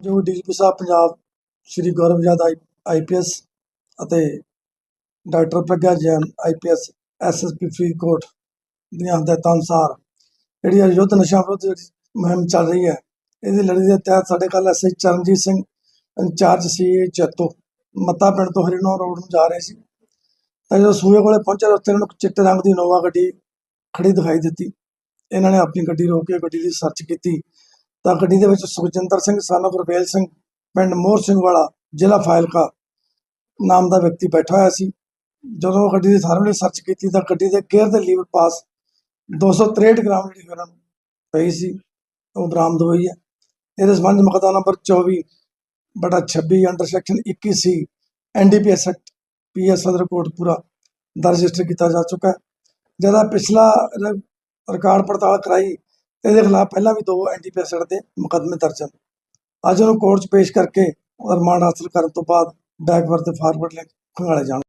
ਜੋ ਡੀਜੀਪੀ ਸਾਹਿਬ ਪੰਜਾਬ ਸ਼੍ਰੀ ਗੌਰਵ ਆਈ, ਆਈਪੀਐਸ ਅਤੇ doctor Pragya Jain IPS SSP Faridkot ਦੀਆਂ ਹਦਾਇਤਾਂ ਅਨੁਸਾਰ ਜਿਹੜੀ ਇਹ ਯੁੱਧ ਨਸ਼ਾ ਵਿਰੁੱਧ ਮੁਹਿੰਮ ਚੱਲ ਰਹੀ ਹੈ, ਇਹਦੀ ਲੜੀ ਦੇ ਤਹਿਤ ਸਾਡੇ ਕੱਲ ਐਸਆਈ ਚਰਨਜੀਤ ਸਿੰਘ ਇੰਚਾਰਜ ਸੀ ਚੇਤੋ, ਮੱਤਾ ਪਿੰਡ ਤੋਂ ਹਰੀਨੌਰ ਰੋਡ ਨੂੰ ਜਾ ਰਹੇ ਸੀ। ਤਾਂ ਜਦੋਂ ਸੂਏ ਕੋਲੇ ਪਹੁੰਚੇ ਉੱਥੇ ਇਹਨਾਂ ਨੂੰ ਚਿੱਟੇ ਰੰਗ ਦੀ ਨੋਵਾ ਗੱਡੀ ਖੜੀ ਦਿਖਾਈ ਦਿੱਤੀ। ਇਹਨਾਂ ਨੇ ਆਪਣੀ ਗੱਡੀ ਰੋਕ ਕੇ ਗੱਡੀ ਦੀ ਸਰਚ ਕੀਤੀ। ਤਾਂ ਗੱਡੀ ਦੇ ਵਿੱਚ ਸੁਖਜਿੰਦਰ ਸਿੰਘ, son of ਗੁਰਬੇਲ ਸਿੰਘ, ਪਿੰਡ ਮੋਹਰ ਸਿੰਘ ਵਾਲਾ ਜ਼ਿਲ੍ਹਾ ਫਾਇਲਕਾ ਨਾਮ ਦਾ ਵਿਅਕਤੀ ਬੈਠਾ ਹੋਇਆ ਸੀ। ਜਦੋਂ ਗੱਡੀ ਦੀ ਥਰਮਲੀ ਸਰਚ ਕੀਤੀ ਤਾਂ ਗੱਡੀ ਦੇ ਗੇਅਰ ਦੇ ਲੀਵਰ ਪਾਸ 263 ਗ੍ਰਾਮ ਜਿਹੜੀ ਹੈਰੋਇਨ ਪਈ ਸੀ, ਉਹ ਬਰਾਮਦ ਹੋਈ ਹੈ। ਇਹਦੇ ਸੰਬੰਧ ਮੁਕੱਦਮਾ ਨੰਬਰ 24 ਬਟਾ 26 under section 21 C NDPS act PS Sadar Kotkapura ਦਾ ਰਜਿਸਟਰ ਕੀਤਾ ਜਾ ਚੁੱਕਾ ਹੈ। ਜਿਹਦਾ ਪਿਛਲਾ ਰਿਕਾਰਡ ਪੜਤਾਲ ਕਰਾਈ ਇਹਦੇ ਖਿਲਾਫ ਪਹਿਲਾਂ ਵੀ ਦੋ ਐਨਡੀਪੀਐਸ ਦੇ ਮੁਕੱਦਮੇ ਦਰਜ ਹਨ। ਅੱਜ ਉਹਨੂੰ ਕੋਰਟ 'ਚ ਪੇਸ਼ ਕਰਕੇ ਰਿਮਾਂਡ ਹਾਸਲ ਕਰਨ ਤੋਂ ਬਾਅਦ ਬੈਕਵਰਡ ਤੇ ਫਾਰਵਰਡ ਲੈ ਖੰਗਾਲੇ ਜਾਣ